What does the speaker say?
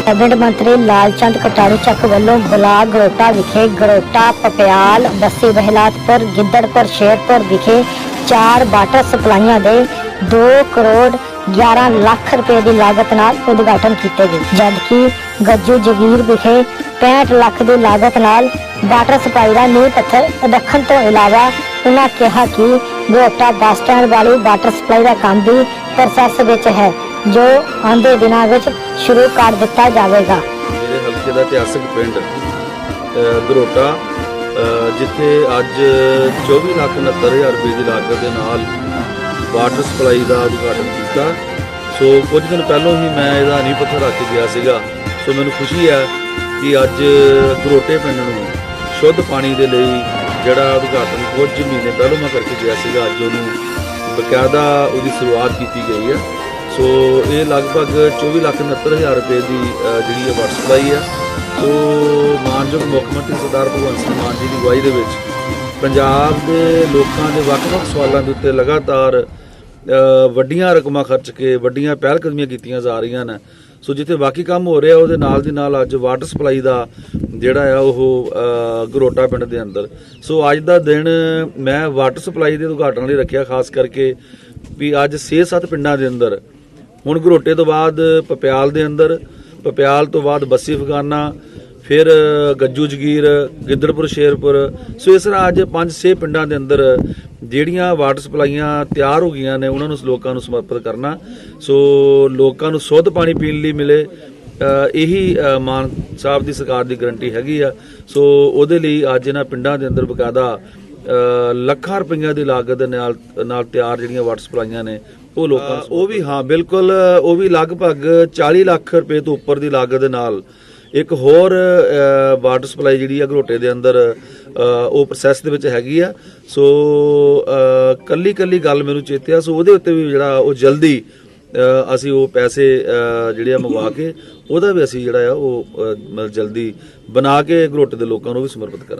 Cabinet ਮੰਤਰੀ ਲਾਲਚੰਦ ਕਟਾਰੂ ਚੱਕ ਵੱਲੋਂ ਬਲਾਕ ਗਰੋਟਾ ਵਿਖੇ ਗਰੋਟਾ ਪਪਿਆਲ ਬੱਸੀ ਬਹਿਲਾਤਪੁਰ ਗਿੱਦੜਪੁਰ, ਸ਼ੇਰਪੁਰ ਵਿਖੇ ਚਾਰ ਵਾਟਰ ਸਪਲਾਈਆਂ ਦੇ 2 ਕਰੋੜ 11 ਲੱਖ ਰੁਪਏ ਦੀ ਲਾਗਤ ਨਾਲ ਉਦਘਾਟਨ ਕੀਤੇ ਗਏ, ਜਦਕਿ ਗੱਜੂ ਜਗੀਰ ਵਿਖੇ 65 ਲੱਖ ਦੀ ਲਾਗਤ ਨਾਲ ਵਾਟਰ ਸਪਲਾਈ ਦਾ ਨੀਂਹ ਪੱਥਰ ਰੱਖਣ ਤੋਂ ਇਲਾਵਾ ਉਹਨਾਂ ਕਿਹਾ ਕਿ ਗਰੋਟਾ ਬੱਸ ਸਟੈਂਡ ਵਾਲੀ ਵਾਟਰ ਸਪਲਾਈ ਦਾ ਕੰਮ ਵੀ ਪ੍ਰੋਸੈਸ ਵਿੱਚ ਹੈ। ਜੋ ਆਉਂਦੇ ਦਿਨਾਂ ਵਿੱਚ ਸ਼ੁਰੂ ਕਰ ਦਿੱਤਾ ਜਾਵੇਗਾ। ਮੇਰੇ ਹਲਕੇ ਦਾ ਇਤਿਹਾਸਕ ਪਿੰਡ ਅ, ਗਰੋਟਾ ਜਿੱਥੇ ਅੱਜ 24 ਲੱਖ 69 ਹਜ਼ਾਰ ਰੁਪਏ ਦੀ ਲਾਗਤ ਦੇ ਨਾਲ ਵਾਟਰ ਸਪਲਾਈ ਦਾ ਉਦਘਾਟਨ ਕੀਤਾ। ਸੋ ਕੁਝ ਦਿਨ ਪਹਿਲਾਂ ਹੀ ਮੈਂ ਇਹਦਾ ਨੀਂਹ ਪੱਥਰ ਰੱਖ ਕੇ ਗਿਆ ਸੀਗਾ। ਸੋ ਮੈਨੂੰ ਖੁਸ਼ੀ ਹੈ ਕਿ ਅੱਜ ਗਰੋਟੇ ਪਿੰਡ ਨੂੰ ਸ਼ੁੱਧ ਪਾਣੀ ਦੇ ਲਈ ਜਿਹੜਾ ਉਦਘਾਟਨ ਕੁਝ ਮਹੀਨੇ ਪਹਿਲਾਂ ਮੈਂ ਕਰਕੇ ਗਿਆ ਸੀਗਾ। ਅੱਜ ਉਹਨੂੰ ਬਕਾਇਦਾ ਉਹਦੀ ਸ਼ੁਰੂਆਤ ਕੀਤੀ ਗਈ ਹੈ। ਸੋ ਇਹ ਲਗਭਗ 24 ਲੱਖ 69 ਹਜ਼ਾਰ ਰੁਪਏ ਦੀ ਜਿਹੜੀ ਇਹ ਵਾਟਰ ਸਪਲਾਈ ਹੈ। ਸੋ ਮਾਨਯੋਗ ਮੁੱਖ ਮੰਤਰੀ ਸਰਦਾਰ ਭਗਵੰਤ ਸਿੰਘ ਮਾਨ ਜੀ ਦੀ ਅਗਵਾਈ ਦੇ ਵਿੱਚ ਪੰਜਾਬ ਦੇ ਲੋਕਾਂ ਦੇ ਵੱਖ-ਵੱਖ ਸਵਾਲਾਂ ਦੇ ਉੱਤੇ ਲਗਾਤਾਰ ਵੱਡੀਆਂ ਰਕਮਾਂ ਖਰਚ ਕੇ, ਵੱਡੀਆਂ ਪਹਿਲ ਕਦਮੀਆਂ ਕੀਤੀਆਂ ਜਾ ਰਹੀਆਂ ਨੇ। ਸੋ ਜਿੱਥੇ ਬਾਕੀ ਕੰਮ ਹੋ ਰਿਹਾ, ਉਹਦੇ ਨਾਲ ਦੀ ਨਾਲ ਅੱਜ ਵਾਟਰ ਸਪਲਾਈ ਦਾ ਜਿਹੜਾ ਆ, ਉਹ ਗਰੋਟਾ ਪਿੰਡ ਦੇ ਅੰਦਰ। ਸੋ ਅੱਜ ਦਾ ਦਿਨ ਮੈਂ ਵਾਟਰ ਸਪਲਾਈ ਦੇ ਉਦਘਾਟਨ ਲਈ ਰੱਖਿਆ, ਖਾਸ ਕਰਕੇ ਵੀ ਅੱਜ 6-7 ਪਿੰਡਾਂ ਦੇ ਅੰਦਰ ਹੁਣ ਘਰੋਟੇ ਤੋਂ ਬਾਅਦ ਪਪਿਆਲ ਦੇ ਅੰਦਰ, ਪਪਿਆਲ ਤੋਂ ਬਾਅਦ ਬੱਸੀ ਫਗਾਨਾ ਫਿਰ ਗੱਜੂ ਜਗੀਰ, ਗਿੱਦੜਪੁਰ, ਸ਼ੇਰਪੁਰ। ਸੋ ਇਸ ਤਰ੍ਹਾਂ ਅੱਜ 5-6 ਪਿੰਡਾਂ ਦੇ ਅੰਦਰ ਜਿਹੜੀਆਂ ਵਾਟਰ ਸਪਲਾਈਆਂ ਤਿਆਰ ਹੋ ਗਈਆਂ ਨੇ, ਉਹਨਾਂ ਨੂੰ ਲੋਕਾਂ ਨੂੰ ਸਮਰਪਿਤ ਕਰਨਾ। ਸੋ ਲੋਕਾਂ ਨੂੰ ਸ਼ੁੱਧ ਪਾਣੀ ਪੀਣ ਲਈ ਮਿਲੇ ਇਹੀ ਮਾਨ ਸਾਹਿਬ ਦੀ ਸਰਕਾਰ ਦੀ ਗਰੰਟੀ ਹੈਗੀ ਆ। ਸੋ ਉਹਦੇ ਲਈ ਅੱਜ ਇਹਨਾਂ ਪਿੰਡਾਂ ਦੇ ਅੰਦਰ ਬਕਾਇਦਾ ਲੱਖਾਂ ਰੁਪਈਆ ਦੀ ਲਾਗਤ ਦੇ ਨਾਲ ਨਾਲ ਤਿਆਰ ਜਿਹੜੀਆਂ ਵਾਟਰ ਸਪਲਾਈਆਂ ਨੇ ਉਹ ਲੋਕਾਂ ਨੂੰ ਉਹ ਵੀ ਹਾਂ ਬਿਲਕੁਲ ਉਹ ਵੀ ਲਗਭਗ 40 ਲੱਖ ਰੁਪਏ ਤੋਂ ਉੱਪਰ ਦੀ ਲਾਗਤ ਦੇ ਨਾਲ ਇੱਕ ਹੋਰ ਵਾਟਰ ਸਪਲਾਈ ਜਿਹੜੀ ਆ ਘਰੋਟੇ ਦੇ ਅੰਦਰ ਉਹ ਪ੍ਰੋਸੈਸ ਦੇ ਵਿੱਚ ਹੈਗੀ ਆ। ਸੋ ਕੱਲੀ ਕੱਲੀ ਗੱਲ ਮੈਨੂੰ ਚੇਤੇ ਆ ਸੋ ਉਹਦੇ ਉੱਤੇ ਵੀ ਜਿਹੜਾ ਉਹ ਜਲਦੀ ਅਸੀਂ ਉਹ ਪੈਸੇ ਜਿਹੜੇ ਆ ਮੰਗਵਾ ਕੇ ਉਹਦਾ ਵੀ ਅਸੀਂ ਜਿਹੜਾ ਆ ਉਹ ਮਤਲਬ ਜਲਦੀ ਬਣਾ ਕੇ ਘਰੋਟੇ ਦੇ ਲੋਕਾਂ ਨੂੰ ਵੀ ਸਮਰਪਿਤ ਕਰਾਂਗੇ।